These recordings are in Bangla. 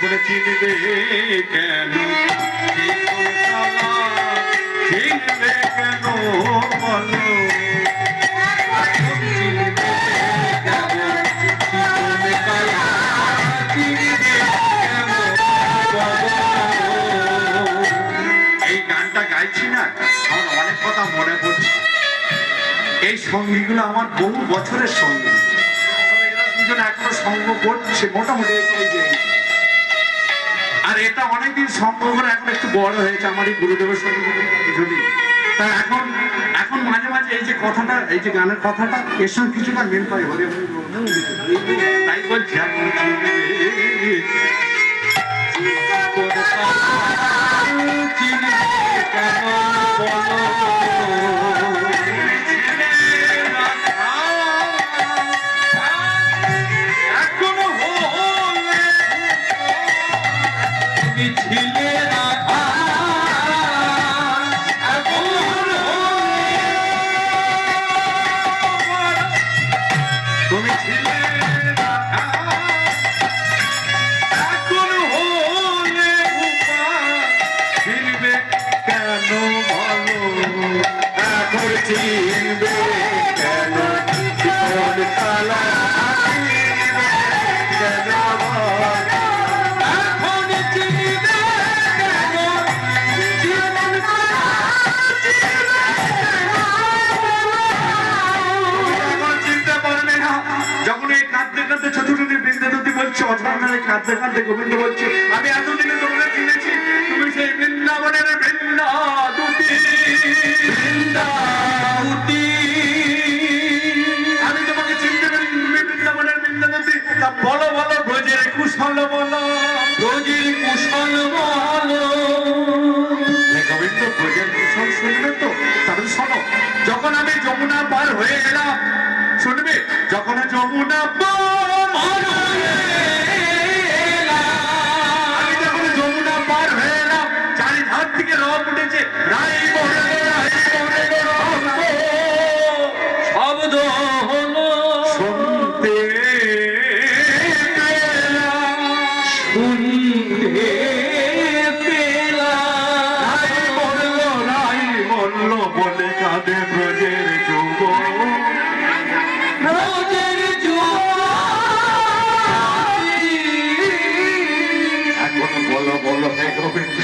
এখন চিনবে কেন চিনবে কেন বলো? এই গানটা গাইছি না আমার অনেক কথা মনে পড়ছে এই সঙ্গীগুলো আমার বহু বছরের সঙ্গী দুজন এখনও সঙ্গ করছে, মোটামুটি এই যে আর এটা অনেকদিন সম্ভব করে এখন একটু বড় হয়েছে আমার এই গুরুদেবের সঙ্গে তা এখন এখন মাঝে মাঝে এই যে কথাটা, এই যে গানের কথাটা, এর সঙ্গে কিছুটা মিল পাই, হরে তাই বলছি এখন অধর্ণারে কাঁদতে কাঁদতে গোবিন্দ বলছে, আমি এতদিনে তোমাকে চিনেছি, তুমি সেই বৃন্দাবনের আমি তোমাকে চিনতে পারি তুমি বৃন্দাবনের তা বলো বলো, ব্রজের কুশল বলো, ব্রজের কুশল বলো। গোবিন্দ, ব্রজের কুশল শুনবে তো? তাহলে শোনো, যখন আমি যমুনা পার হয়ে গেলাম, শুনবে? যখন যমুনা পার হয়ে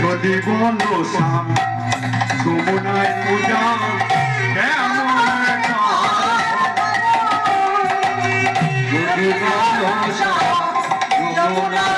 যদি বল শ্যাম যমুনায় পূজা কেমন যদি বল শ্যাম যমুনায়